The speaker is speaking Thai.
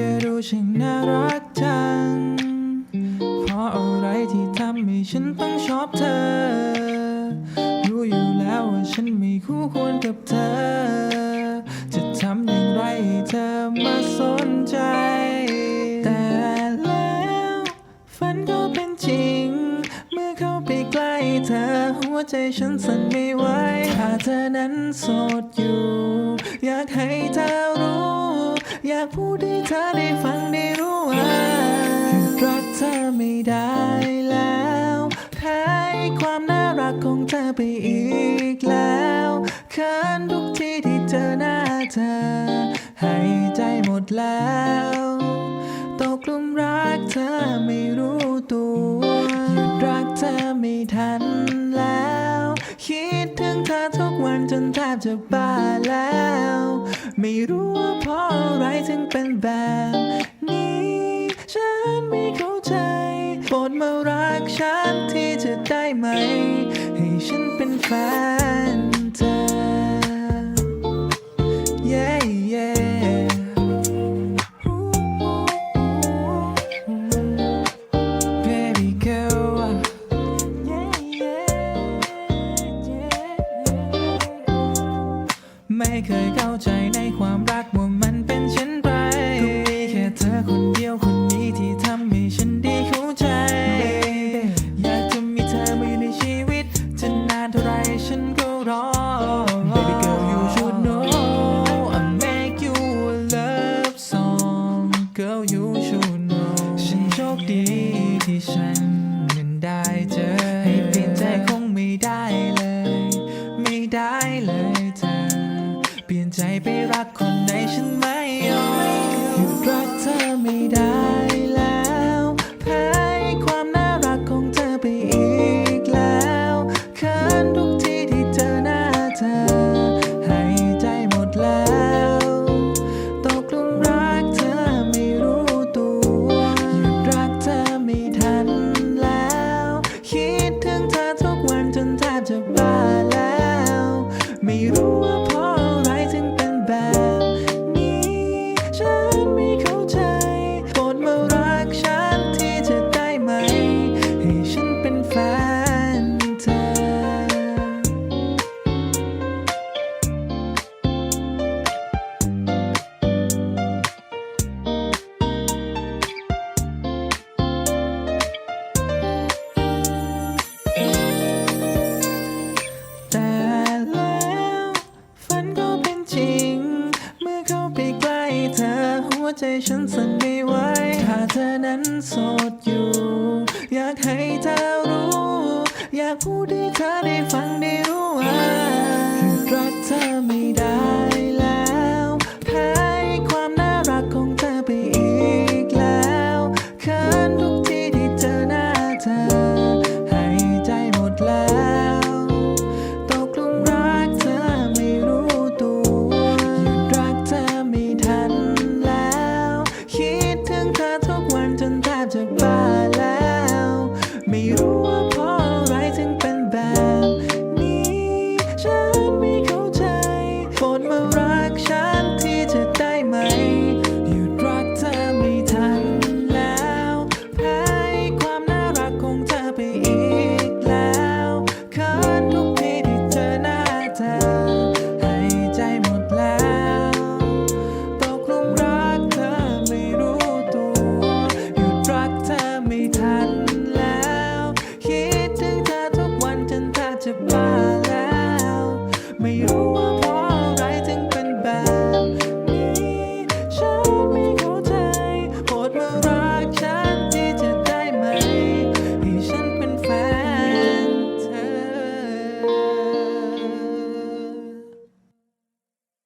ช่างน่ารักจัง เพราะอะไรที่ทำให้ฉันต้องชอบเธอ รู้อยู่แล้วว่าฉันไม่คู่ควรกับเธอ จะทำอย่างไรให้เธอมาสนใจ แต่แล้วฝันก็เป็นจริง เมื่อเข้าไปใกล้เธอ หัวใจฉันสั่นไม่ไหวถ้าเธอนั้นโสดอยู่ อยากให้เธอรู้ อยากพูดให้เธอได้ฟังได้รู้ว่าหยุดรักเธอไม่ได้แล้วแพ้ความน่ารักของเธอไปอีกแล้วเขินทุกทีที่เจอหน้าเธอ ให้ใจหมดแล้ว จนแทบจะบ้าแล้ว ไม่รู้ว่าเพราะอะไรถึงเป็นแบบนี้ ฉันไม่เข้าใจโปรดมารักฉันที่จะได้ไหม ให้ฉันเป็นแฟน you know ฉันโชคดีที่ฉันนั้นได้เจอ ให้เปลี่ยนใจคงไม่ได้เลย ไม่ได้เลยเธอ เปลี่ยนใจไปรักคนไหนฉันไม่ เข้าไปใกล้เธอ หัวใจฉันสั่นไม่ไหวถ้าเธอนั้นโสดอยู่ อยากให้เธอรู้ อยากพูดให้เธอได้ฟังได้รู้ว่าหยุดรักเธอไม่ได้ ไม่ 没有